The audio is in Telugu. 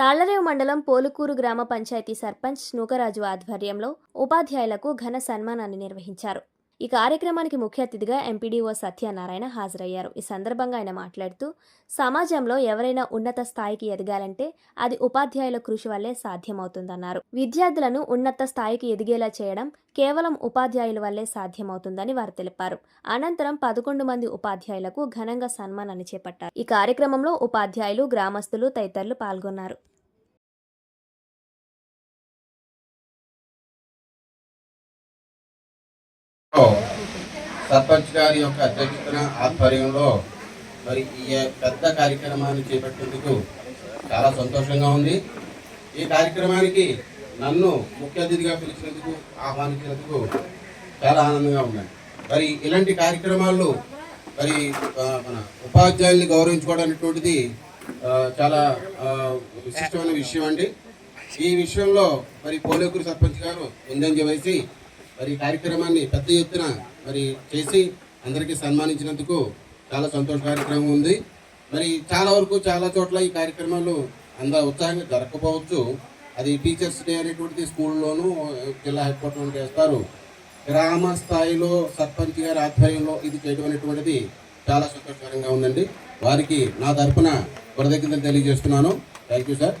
తాళ్ళరేవు మండలం పోలుకూరు గ్రామ పంచాయతీ సర్పంచ్ నూకరాజు ఆధ్వర్యంలో ఉపాధ్యాయులకు ఘన సన్మానాన్ని నిర్వహించారు. ఈ కార్యక్రమానికి ముఖ్య అతిథిగా ఎంపీడీఓ సత్యనారాయణ హాజరయ్యారు. ఈ సందర్భంగా ఆయన మాట్లాడుతూ సమాజంలో ఎవరైనా ఉన్నత స్థాయికి ఎదగాలంటే అది ఉపాధ్యాయుల కృషి వల్లే సాధ్యమవుతుందన్నారు. విద్యార్థులను ఉన్నత స్థాయికి ఎదిగేలా చేయడం కేవలం ఉపాధ్యాయుల వల్లే సాధ్యమవుతుందని వారు తెలిపారు. అనంతరం పదకొండు మంది ఉపాధ్యాయులకు ఘనంగా సన్మానాన్ని చేపట్టారు. ఈ కార్యక్రమంలో ఉపాధ్యాయులు గ్రామస్తులు తదితరులు పాల్గొన్నారు. సర్పంచ్ గారి యొక్క అధ్యక్షతన ఆధ్వర్యంలో మరి ఈ పెద్ద కార్యక్రమాన్ని చేపట్టేందుకు చాలా సంతోషంగా ఉంది. ఈ కార్యక్రమానికి నన్ను ముఖ్య అతిథిగా పిలిచినందుకు ఆహ్వానించినందుకు చాలా ఆనందంగా ఉన్నాయి. మరి ఇలాంటి కార్యక్రమాల్లో మరి మన ఉపాధ్యాయుల్ని గౌరవించుకోవడం అనేటువంటిది చాలా విశిష్టమైన విషయం అండి. ఈ విషయంలో మరి పోలేకూరు సర్పంచ్ గారు ముందంజ వేసి మరి కార్యక్రమాన్ని పెద్ద ఎత్తున మరి చేసి అందరికీ సన్మానించినందుకు చాలా సంతోష కార్యక్రమం ఉంది. మరి చాలా వరకు చాలా చోట్ల ఈ కార్యక్రమాలు అంత ఉత్సాహంగా జరగకపోవచ్చు. అది టీచర్స్ డే అనేటువంటిది స్కూల్లోనూ జిల్లా హెడ్ క్వార్టర్లో చేస్తారు. గ్రామ స్థాయిలో సర్పంచ్ గారి ఆధ్వర్యంలో ఇది చేయడం అనేటువంటిది చాలా సంతోషకరంగా ఉందండి. వారికి నా తరపున కృతజ్ఞతలు తెలియజేస్తున్నాను. Thank you sir.